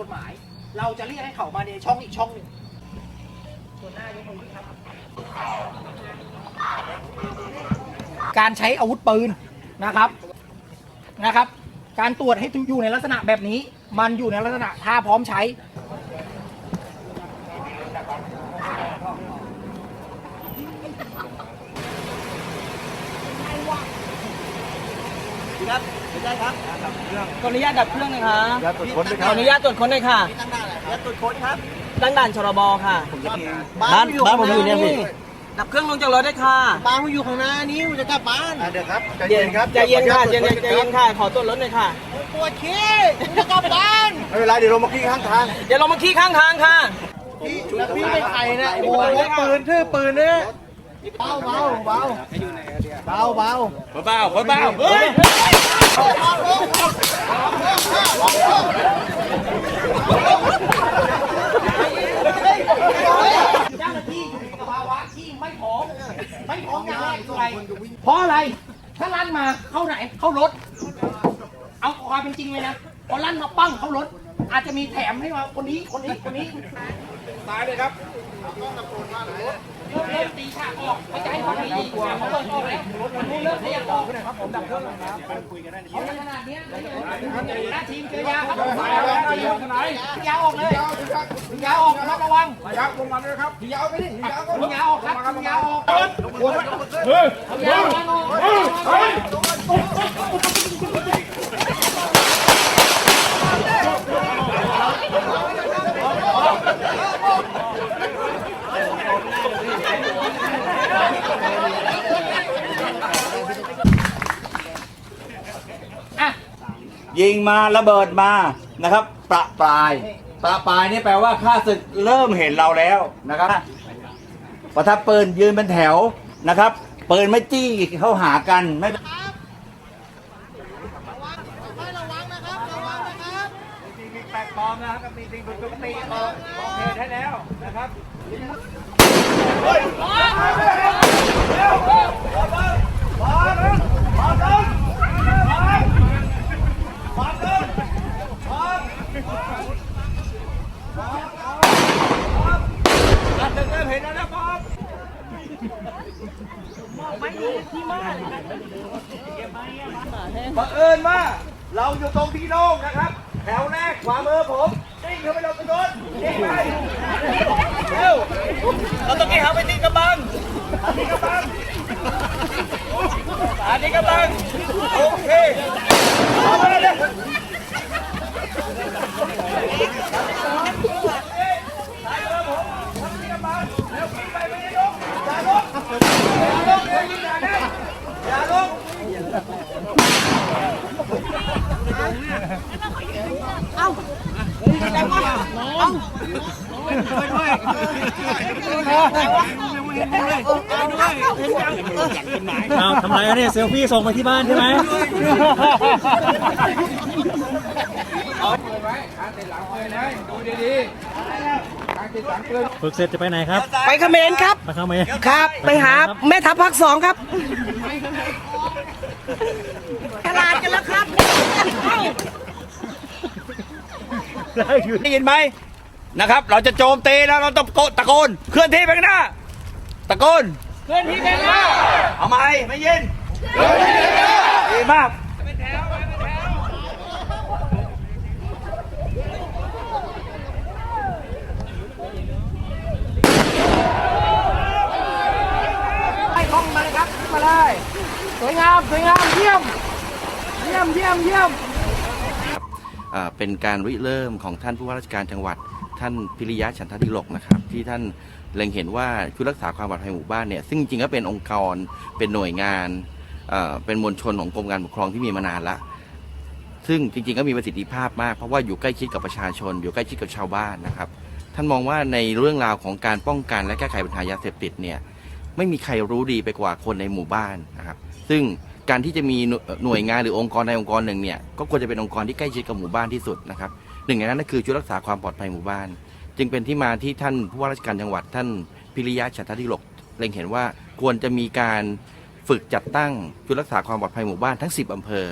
กฎหมาย เราจะเรียกให้เขามาในช่องอีกช่องหนึ่งส่วนหน้ายกมือครับ การใช้อาวุธปืนนะครับนะครับ การตรวจให้อยู่ในลักษณะแบบนี้ มันอยู่ในลักษณะท่าพร้อมใช้ครับ ไม่ได้ครับขออนุญาตดับเครื่องหนะคะอย่าตรวจค้นด้วยคขรัอบอนุญาตตรวจค้นหน่อยค่ะอย่าตรวจค้นครับตั้งด่านชรบค่ะบ้านบ้านผมอยู่เนี่ยพี่ ดับเครื่องลงจากรถได้ค่ะ บ้านผมอยู่ข้างหน้านี้ผมจะกลับบ้านเดี๋ยวครับใจเย็เย็นนครับใจเย็นค่ะใจเย็นใจเย็นค่ะ ขอตรวจรถหน่อยค่ะ ปวดขี้ผมจะกลับบ้านไม่เป็นไรเดี๋ยวเรามาขี้ข้างทางเดี๋ยวเรามาขี้ข้างทางค่ะ พี่แล้วพี่เป็นใครนะโอ้ยพกปืนชื่อปืนเนี่ยเบาเบาเบาเบาเบา เบาๆเบาๆเฮ้ย เจ้าหน้าที่อยู่ในสภาวะที่ไม่พร้อมไม่พร้อมอย่างแรกคืออะไรเพราะอะไร ถ้าลั่นมาเข้าไหนเข้ารถ เอาความเป็นจริงเลยนะพอลั่นมาปั้งเข้ารถ อาจจะมีแถมให้มาคนนี้คนนี้คนนี้ตายเลยครับเริ่มตีฉากออกไม่จะให้ความดีดีกว่าเขาเริ่มออกเลยมันรู้เริ่มขยับออกครับผมดับเครื่องครับคุยกันได้เอาขนาดเนี้ยหน้าทีมเจอยาครับผมยาออกเลยยาออกระมัดระวังยักลงมาเลยครับยาวไปดิยาวก็ยาออกครับยาออกเฮ้ยยาออกยิิงมาระเบิดมานะครับ ประปรายประปรายนี่แปลว่าข้าศึกเริ่มเห็นเราแล้วนะครับ ประทับปืนยืนเป็นแถวนะครับปืนไม่จี้เข้าหากันไม่แปลกปลอมนะครับมีสิ่งผิดปกติออกออกเหตุให้แล้วนะครับ อาจจะเริ่มเห็นแล้วนะป๊อป บังเอิญว่าเราอยู่ตรงที่โล่งนะครับ แถวแรกขวามือผมนิ่งเข้าไปลงกระโดดนิ่ไปเร็วเราต้องให้เขาไปตีกระบังนี่กำลังอันนี้กระบังโอเคเอาไปเลยซ้ายมือผมทำนี่กำลังแล้วกินไปไม่ได้ลงอย่าลงอย่าลงอย่ายิงอย่าได้อย่าลง เอาทำไรอะเนี่ยเซลฟี่ส่งไปที่บ้านใช่ไหมเอาปืนไว้การติดหลังปืนนะดูดีๆการติดหลังปืนฝึกเสร็จจะไปไหนครับ ไปเขมรครับ ไปเข้ามาครับ ไปหาแม่ทัพภาคสองครับตลาดกันแล้วครับ ได้ยินไหมนะครับ เราจะโจมตีแล้วเราต้องตะโกนเคลื่อนที่ไปข้างหน้า ตะโกนเคลื่อนที่ไปหน้าเอาไหมไม่ยินดีมากไล่คล่องมาเลยครับขึ้นมาเลยสวยงามสวยงามเยี่ยม เยี่ยมเยี่ยมเยี่ยมอ่า เป็นการริเริ่มของท่านผู้ว่าราชการจังหวัด ท่านพิริยะฉันทดิลกนะครับที่ท่านเล็งเห็นว่าชุดรักษาความปลอดภัยหมู่บ้านเนี่ยซึ่งจริงๆก็เป็นองค์กรเป็นหน่วยงานเเป็นมวลชนของกรมการปกครองที่มีมานานละซึ่งจริงๆก็มีประสิทธิภาพมากเพราะว่าอยู่ใกล้ชิดกับประชาชน อยู่ใกล้ชิดกับชาวบ้านนะครับ ท่านมองว่าในเรื่องราวของการป้องกันและแก้ไขปัญหายาเสพติดเนี่ย ไม่มีใครรู้ดีไปกว่าคนในหมู่บ้านนะครับ ซึ่งการที่จะมีหน่วยงานหรือองค์กรในองค์กรหนึ่งเนี่ยก็ควรจะเป็นองค์กรที่ใกล้ชิดกับหมู่บ้านที่สุดนะครับหนึ่งในนั้นก็คือชุดรักษาความปลอดภัยหมู่บ้าน จึงเป็นที่มาที่ท่านผู้ว่าราชการจังหวัดท่านพิริยะฉันทธิลกเล็งเห็นว่าควรจะมีการฝึกจัดตั้งชุดรักษาความปลอดภัยหมู่บ้านทั้ง 10 อำเภอ